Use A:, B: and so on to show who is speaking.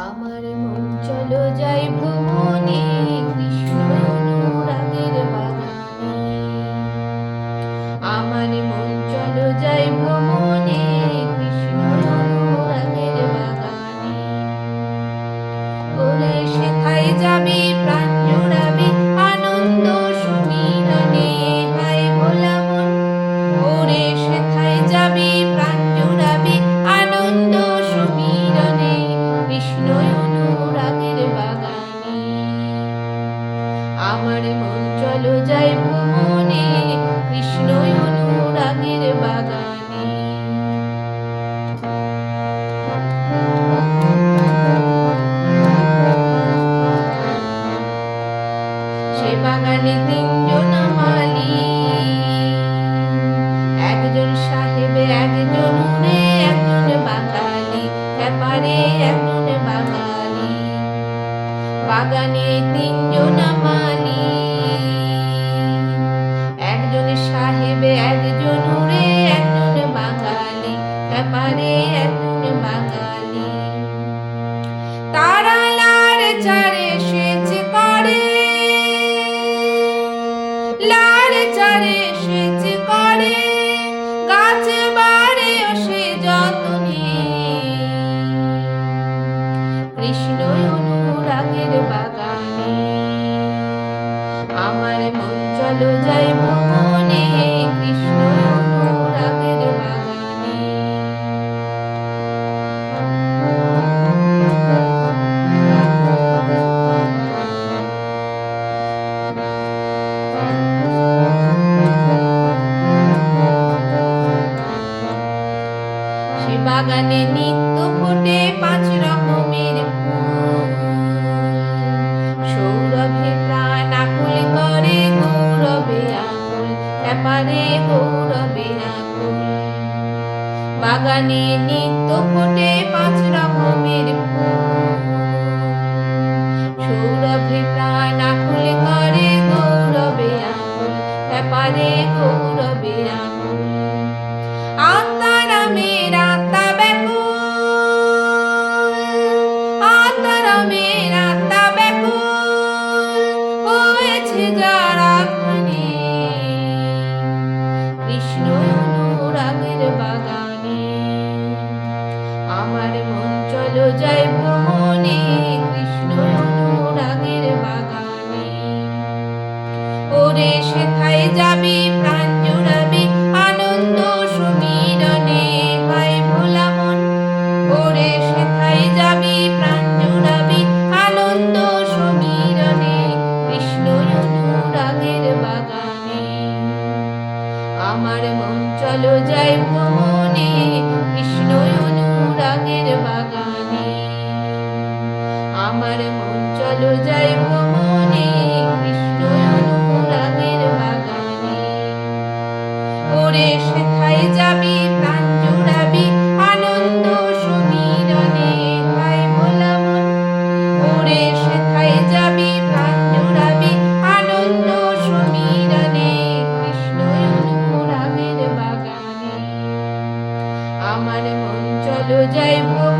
A: আমার মন চলো যাই ভ্রমণে কৃষ্ণ অনুরাগের বাগানে నమాలి. వాగనే తిన్యు నమాలి. কৃষ্ণ অনুরাগের বাগানে। আমার মন চলো যাই ভ্রমণে ব্যাপারে গৌরবে বাগানে নিত্য ফোটে পাঁচ রকমের ফুল। সৌরভে প্রাণ আকুল করে গৌরবে আকুল ব্যাপারে গৌরবে আকুল আত্মারামের আমার মন চলো যাই ভ্রমণে, কৃষ্ণ অনুরাগের বাগানে। আমার মন চলো যাই ভ্রমণে, কৃষ্ণ অনুরাগের বাগানে। ওরে সেথায় যাবি প্রাণ যাইব